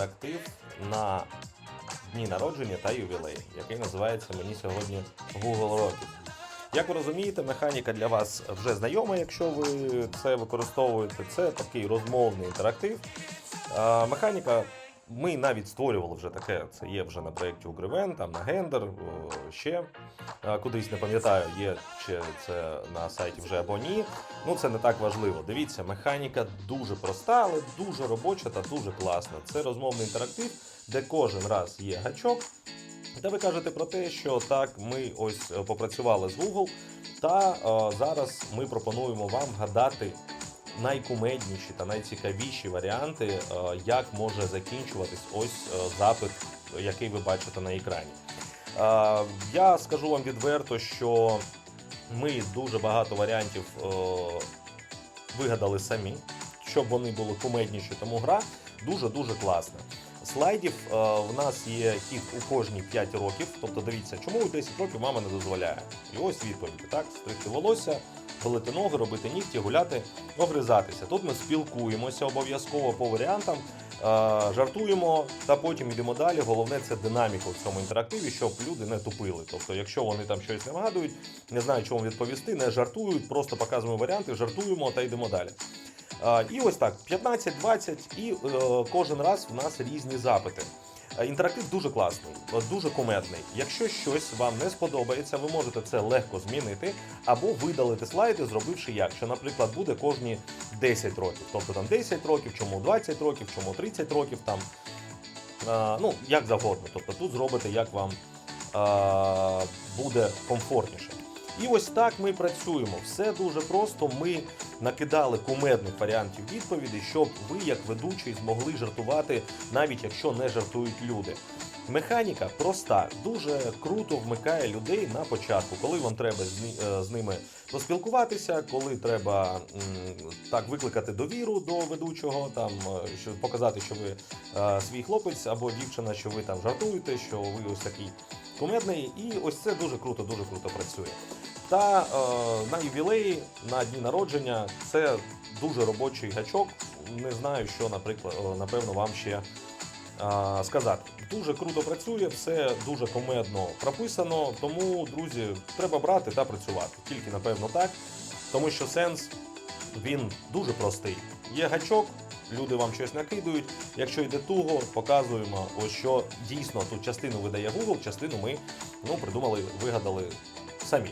Актив на дні народження та ювілей, який називається мені сьогодні Google Rocket. Як ви розумієте, механіка для вас вже знайома, якщо ви це використовуєте. Це такий розмовний інтерактив. Механіка. Ми навіть створювали вже таке. Це є вже на проєкті Ugriven, там на Гендер, ще кудись не пам'ятаю, є чи це на сайті вже або ні. Ну це не так важливо. Дивіться, механіка дуже проста, але дуже робоча та дуже класна. Це розмовний інтерактив, де кожен раз є гачок. Та ви кажете про те, що так, ми ось е, попрацювали з Google, та е, зараз ми пропонуємо вам вгадати найкумедніші та найцікавіші варіанти, е, як може закінчуватись ось е, запит, який ви бачите на екрані. Е, я скажу вам відверто, що ми дуже багато варіантів вигадали самі, щоб вони були кумедніші, тому гра дуже-дуже класна. Слайдів в нас є хід у кожні 5 років. Тобто дивіться, чому у 10 років мама не дозволяє. І ось відповіді: так, стригти волосся, пилити ноги, робити нігті, гуляти, обрізатися. Тут ми спілкуємося обов'язково по варіантам, е, жартуємо та потім йдемо далі. Головне це динаміка в цьому інтерактиві, щоб люди не тупили. Тобто, якщо вони там щось не вигадують, не що вам відповісти, не жартують, просто показуємо варіанти, жартуємо та йдемо далі. І ось так, 15-20, і е, кожен раз в нас різні запити. Е, Інтерактив дуже класний, дуже кумедний. Якщо щось вам не сподобається, ви можете це легко змінити або видалити слайди, зробивши як. Що, наприклад, буде кожні 10 років. Тобто там 10 років, чому 20 років, чому 30 років там. Е, Ну, як завгодно. Тобто тут зробите, як вам е, буде комфортніше. І ось так ми працюємо. Все дуже просто. Ми накидали кумедних варіантів відповіді, щоб ви, як ведучий, змогли жартувати, навіть якщо не жартують люди. Механіка проста, дуже круто вмикає людей на початку, коли вам треба з, е, ними поспілкуватися, коли треба так викликати довіру до ведучого, там е, щоб показати, що ви е, свій хлопець або дівчина, що ви там жартуєте, що ви ось такий кумедний. І ось це дуже круто, дуже круто працює. Та е, на ювілеї, на дні народження, це дуже робочий гачок. Не знаю, що, наприклад, е, напевно, вам ще е, сказати. Дуже круто працює, все дуже комедно прописано. Тому, друзі, треба брати та працювати. Тільки напевно так, тому що сенс він дуже простий. Є гачок, люди вам щось накидують. Якщо йде туго, показуємо, ось що дійсно тут частину видає Google, частину ми ну, придумали, вигадали самі.